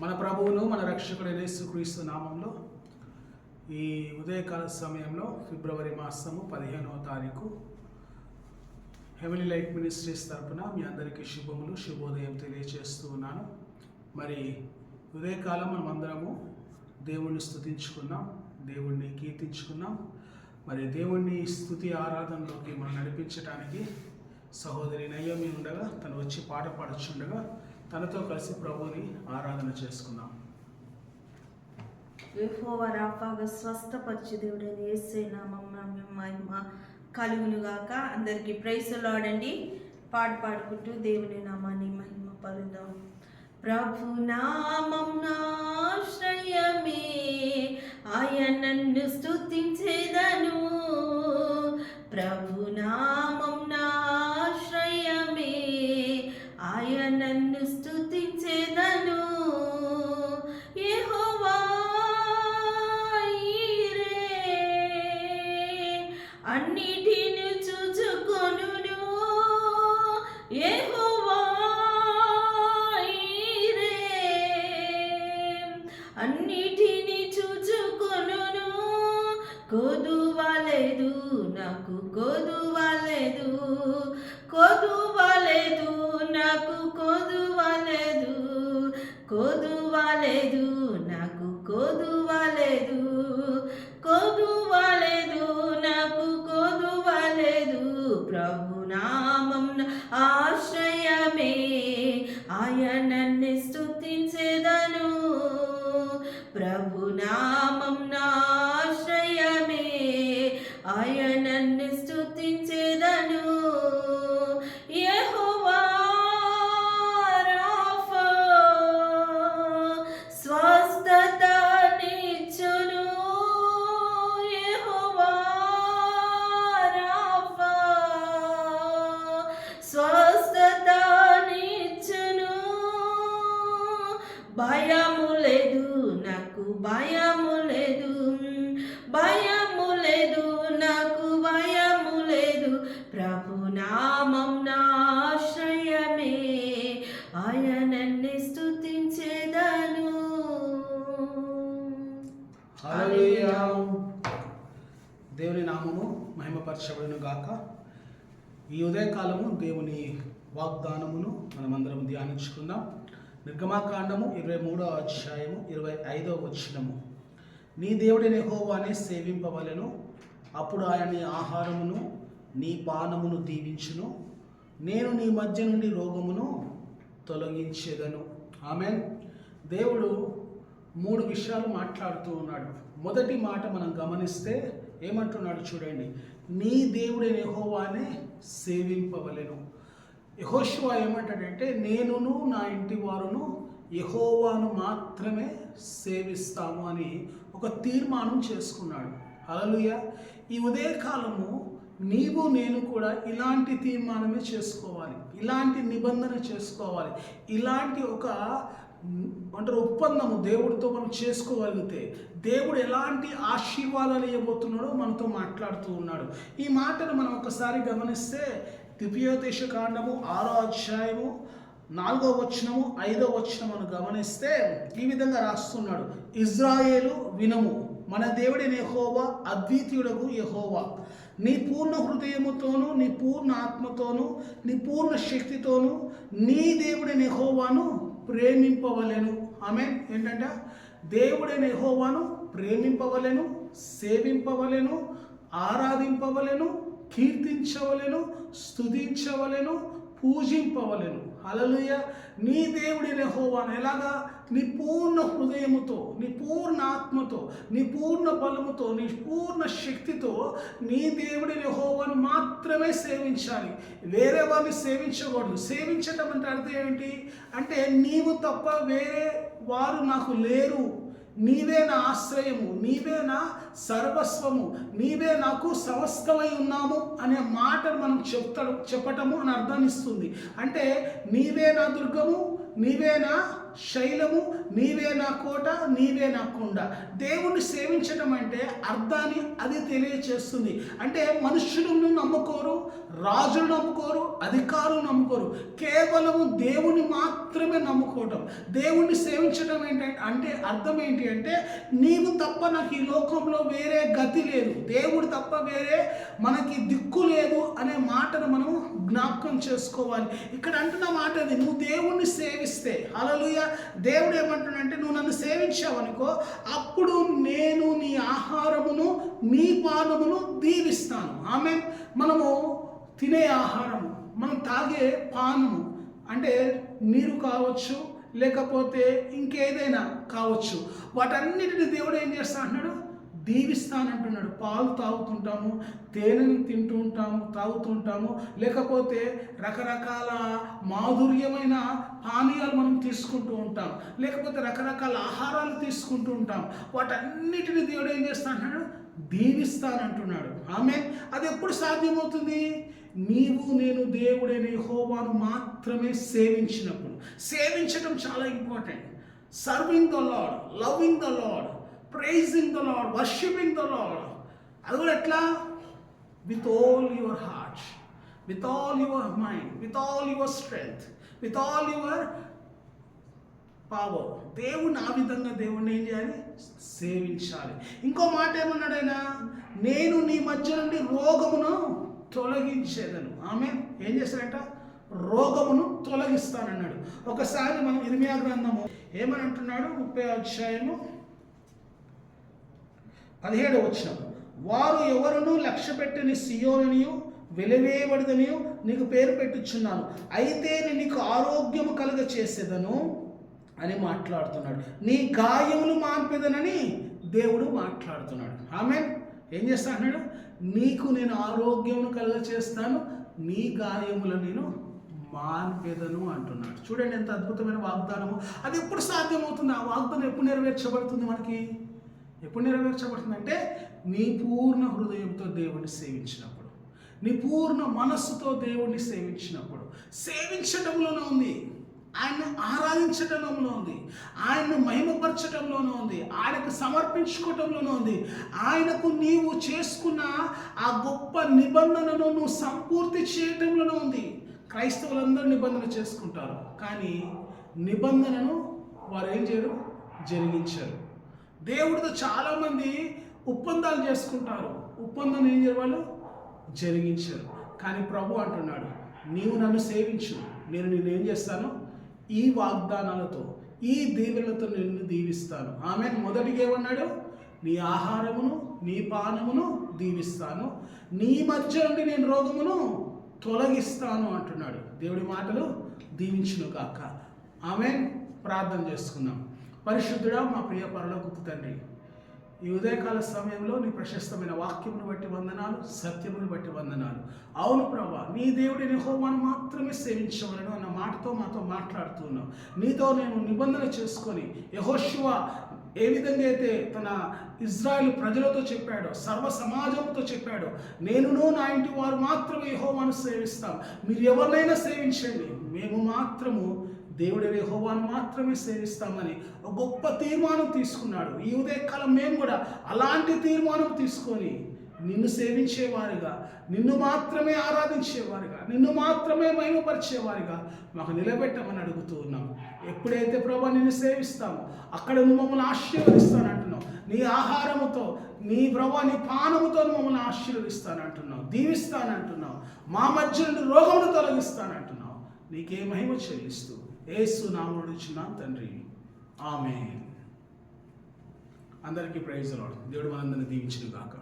మన ప్రభువును మన రక్షకుడైన యేసుక్రీస్తు నామంలో ఈ ఉదయకాల సమయంలో ఫిబ్రవరి మాసము పదిహేనవ తారీఖు హెవెలీ లైట్ మినిస్ట్రీస్ తరపున మీ అందరికీ శుభములు శుభోదయం తెలియజేస్తూ ఉన్నాను. మరి ఉదయకాలం మనం అందరము దేవుణ్ణి స్థుతించుకున్నాం దేవుణ్ణి కీర్తించుకున్నాం. మరి దేవుణ్ణి స్థుతి ఆరాధనలోకి మనం నడిపించడానికి సహోదరి నయ్యమి ఉండగా తను వచ్చి పాట పాడుచుండగా తనతో కలిసి ప్రభువుని ఆరాధన చేసుకున్నాం. యెహోవా రాఫాగా స్వస్థపరిచి దేవుడైన యేసే నామం మహిమ కలుగునుగాక అందరికీ ఆడండి పాట పాడుకుంటూ దేవుని నామాన్ని మహిమ పరుదాం ప్రభు నామం నాశ్రయమే ఆయనన్ను స్తుతించేదను. ప్రభు అన్నిటిని చూచుకొనును అన్నిటిని చూచుకొనును కొదువలేదు నాకు కొదువలేదు. కొదువలేదు నాకు కొదువలేదు. కొదువలేదు నాకు కొదు ప్రభునామం నాశ్రయమే స్వస్థత స్థుతించేదను భయము లేదు భయము లేదు. భయము లేదు నాకు భయము లేదు. ప్రభు నామం నాశ్రయమే ఆయనన్ని స్థుతించేదను దేవుని నామము మహిమపరచబడును గాక. ఈ ఉదయకాలము దేవుని వాగ్దానమును మనమందరం ధ్యానించుకుందాం. నిర్గమాకాండము ఇరవై మూడో అధ్యాయము ఇరవై ఐదో వచనము. నీ దేవుడి నెహోవానే సేవింపవలెను. అప్పుడు ఆయన నీ ఆహారమును నీ పానమును దీవించును. నేను నీ మధ్య నుండి రోగమును తొలగించేదను. ఆమెన్. దేవుడు మూడు విషయాలు మాట్లాడుతూ ఉన్నాడు. మొదటి మాట మనం గమనిస్తే ఏమంటున్నాడు చూడండి. నీ దేవుడి నెహోవానే సేవింపవలెను. యహోశివా ఏమంటాడంటే నేనును నా ఇంటి వారును యహోవాను మాత్రమే సేవిస్తాము అని ఒక తీర్మానం చేసుకున్నాడు. అలలుయ ఈ ఉదయకాలము నీవు నేను కూడా ఇలాంటి తీర్మానమే చేసుకోవాలి. ఇలాంటి నిబంధన చేసుకోవాలి. ఇలాంటి ఒక అంటారు ఒప్పందము దేవుడితో మనం చేసుకోగలిగితే దేవుడు ఎలాంటి ఆశీర్వాదాలు ఇవ్వబోతున్నాడో మనతో మాట్లాడుతూ ఉన్నాడు. ఈ మాటను మనం ఒకసారి గమనిస్తే ద్వితీయోపదేశ కాండము ఆరో అధ్యాయము నాలుగో వచనము ఐదో వచనమును గమనిస్తే ఈ విధంగా రాస్తున్నాడు. ఇజ్రాయేలు వినము మన దేవుడి యహోవా అద్వితీయుడకు యహోవా. నీ పూర్ణ హృదయముతోను నీ పూర్ణ ఆత్మతోను నీ పూర్ణ శక్తితోను నీ దేవుడి యహోవాను ప్రేమింపవలెను. ఆమె ఏంటంటే? దేవుడైన యహోవాను ప్రేమింపవలెను సేవింపవలెను ఆరాధింపవలెను కీర్తించవలను స్థుతించవలను పూజింపవలను. అలలుయ నీ దేవుడి నెహోవాను ఎలాగా? నీ పూర్ణ హృదయముతో నీ పూర్ణ ఆత్మతో నీ పూర్ణ బలముతో నీ పూర్ణ శక్తితో నీ దేవుడి నెహోవాను మాత్రమే సేవించాలి. వేరే వారిని సేవించకూడదు. సేవించటం అంటే అర్థం ఏమిటి అంటే నీవు తప్ప వేరే వారు నాకు లేరు. నీవే నా ఆశ్రయము నీవే నా సర్వస్వము నీవే నాకు సమస్తమై ఉన్నాము అనే మాటను మనం చెప్తాడు చెప్పటము అని అర్థం ఇస్తుంది. అంటే నీవే నా దుర్గము నీవే నా శైలము నీవే నా కోట నీవే నా కొండ. దేవుణ్ణి సేవించడం అంటే అర్థాన్ని అది తెలియచేస్తుంది. అంటే మనుషులను నమ్ముకోరు రాజులు నమ్ముకోరు అధికారులు నమ్ముకోరు. కేవలము దేవుని మాత్రమే నమ్ముకోవటం. దేవుణ్ణి సేవించడం ఏంటంటే అంటే అర్థం ఏంటి అంటే నీవు తప్ప నాకు ఈ లోకంలో వేరే గతి లేదు. దేవుడు తప్ప వేరే మనకి దిక్కు లేదు అనే మాటను మనం జ్ఞాపకం చేసుకోవాలి. ఇక్కడ అంటున్న మాట అది నువ్వు దేవుణ్ణి సేవిస్తే. అలలుయ దేవుడు ఏమంటున్నాడంటే నువ్వు నన్ను సేవించావనుకో అప్పుడు నేను నీ ఆహారమును నీ పానమును దీవిస్తాను. ఆమె మనము తినే ఆహారము మనం తాగే పానము అంటే నీరు కావచ్చు లేకపోతే ఇంకేదైనా కావచ్చు వాటన్నిటిని దేవుడు ఏం చేస్తా అంటున్నాడు? దీవిస్తానంటున్నాడు పాలు తాగుతుంటాము తేనెను తింటూ ఉంటాము తాగుతుంటాము లేకపోతే రకరకాల మాధుర్యమైన పానీయాలు మనం తీసుకుంటూ ఉంటాం. లేకపోతే రకరకాల ఆహారాలు తీసుకుంటూ ఉంటాం. వాటన్నిటిని దేవుడు ఏం చేస్తా అంటున్నాడు దీవిస్తానంటున్నాడు ఆమె అది ఎప్పుడు సాధ్యమవుతుంది? నీవు నేను దేవుడైన హోవాను మాత్రమే సేవించినప్పుడు. సేవించడం చాలా important. Serving the lord loving the lord praising the lord worshipping the lord అది కూడా ఎట్లా? With all your heart with all your mind with all your strength with all your power దేవుని ఆ విధంగా దేవుణ్ణి ఏం చేయాలి? సేవించాలి. ఇంకో మాట ఏమన్నాడు ఆయన? నేను నీ మధ్య నుండి రోగమును తొలగించేదను. ఆమె ఏం చేస్తాడంట? రోగమును తొలగిస్తానన్నాడు. ఒకసారి మనం ఇర్మియా గ్రంథము ఏమని అంటున్నాడు? ముప్పై అధ్యాయము పదిహేడు వచ్చిన వారు ఎవరును లక్ష్య పెట్టని సియోనియు వెలివేయబడిదనియు నీకు పేరు పెట్టుచున్నాను. అయితే నేను నీకు ఆరోగ్యము కలుగ చేసేదను అని మాట్లాడుతున్నాడు. నీ గాయములు మాన్పేదనని దేవుడు మాట్లాడుతున్నాడు. ఆమె ఏం చేస్తా అన్నాడు నీకు నేను ఆరోగ్యమును కలుగ చేస్తాను నీ గాయములు నేను మాన్పేదను అంటున్నాడు. చూడండి ఎంత అద్భుతమైన వాగ్దానము. అది ఎప్పుడు సాధ్యమవుతుంది? ఆ వాగ్దానం ఎప్పుడు నెరవేర్చబడుతుంది మనకి? ఎప్పుడు నెరవేర్చబడుతుందంటే నీ పూర్ణ హృదయంతో దేవుణ్ణి సేవించినప్పుడు. నీ పూర్ణ మనస్సుతో దేవుణ్ణి సేవించినప్పుడు. సేవించడంలోనే ఉంది. ఆయన్ని ఆరాధించడంలో ఉంది. ఆయన్ను మహిమపరచడంలోనూ ఉంది. ఆయనకు సమర్పించుకోవటంలోనూ ఉంది. ఆయనకు నీవు చేసుకున్న ఆ గొప్ప నిబంధనను నువ్వు సంపూర్తి చేయటంలోనూ ఉంది. క్రైస్తవులందరూ నిబంధన చేసుకుంటారు. కానీ నిబంధనను వారు ఏం చేయరు? జరిగించారు. దేవుడితో చాలామంది ఒప్పందాలు చేసుకుంటారు. ఒప్పందం ఏం వాళ్ళు? జరిగించారు. కానీ ప్రభు అంటున్నాడు నీవు నన్ను సేవించు. నేను నేను ఏం చేస్తాను? ఈ వాగ్దానాలతో ఈ దీవెనలతో నిన్ను దీవిస్తాను. ఆమె మొదటిగా ఏమన్నాడు? నీ ఆహారమును నీ పానమును దీవిస్తాను. నీ మధ్య నుండి నేను రోగమును తొలగిస్తాను అంటున్నాడు. దేవుడి మాటలు దీవించును కాక ఆమె ప్రార్థన చేసుకుందాం. పరిశుద్ధుడా మా ప్రియ పరలోకపు తండ్రి. ఈ ఉదయకాల సమయంలో నీ ప్రశస్తమైన వాక్యమును బట్టి వందనాలు సత్యమును బట్టి వందనాలు. అవును ప్రభా నీ దేవుడిని హోమాను మాత్రమే సేవించవలను అన్న మాటతో మాతో మాట్లాడుతున్నావు నీతో నేను నిబంధన చేసుకొని యహోశివ ఏ విధంగా అయితే తన ఇజ్రాయెల్ ప్రజలతో చెప్పాడో సర్వ సమాజంతో చెప్పాడో నేనును నా ఇంటి వారు మాత్రమే యెహోవాను సేవిస్తాం. మీరు ఎవరినైనా సేవించండి. మేము మాత్రము దేవుడి యెహోవాను మాత్రమే సేవిస్తామని ఒక గొప్ప తీర్మానం తీసుకున్నాడు. ఈ ఉదయకాలం మేము కూడా అలాంటి తీర్మానం తీసుకొని నిన్ను సేవించేవారిగా నిన్ను మాత్రమే ఆరాధించేవారుగా నిన్ను మాత్రమే మహిమపరిచేవారుగా మాకు నిలబెట్టమని అడుగుతూ ఉన్నాం. ఎప్పుడైతే ప్రభా నిన్ను సేవిస్తామో అక్కడ నువ్వు మమ్మల్ని ఆశీర్వదిస్తానంటున్నావు నీ ఆహారముతో నీ ప్రభా నీ పానముతో నువ్వు మమ్మల్ని ఆశీర్వదిస్తానంటున్నావు దీవిస్తానంటున్నావు మా మధ్య నుండి రోగమును తొలగిస్తానంటున్నావు నీకే మహిమ చెల్లిస్తూ ఏసు నామముడు ఇచ్చున్నాం తండ్రి. ఆమె అందరికీ ప్రైజ్ దేవుడు మనందరిని దీవించిన గాక.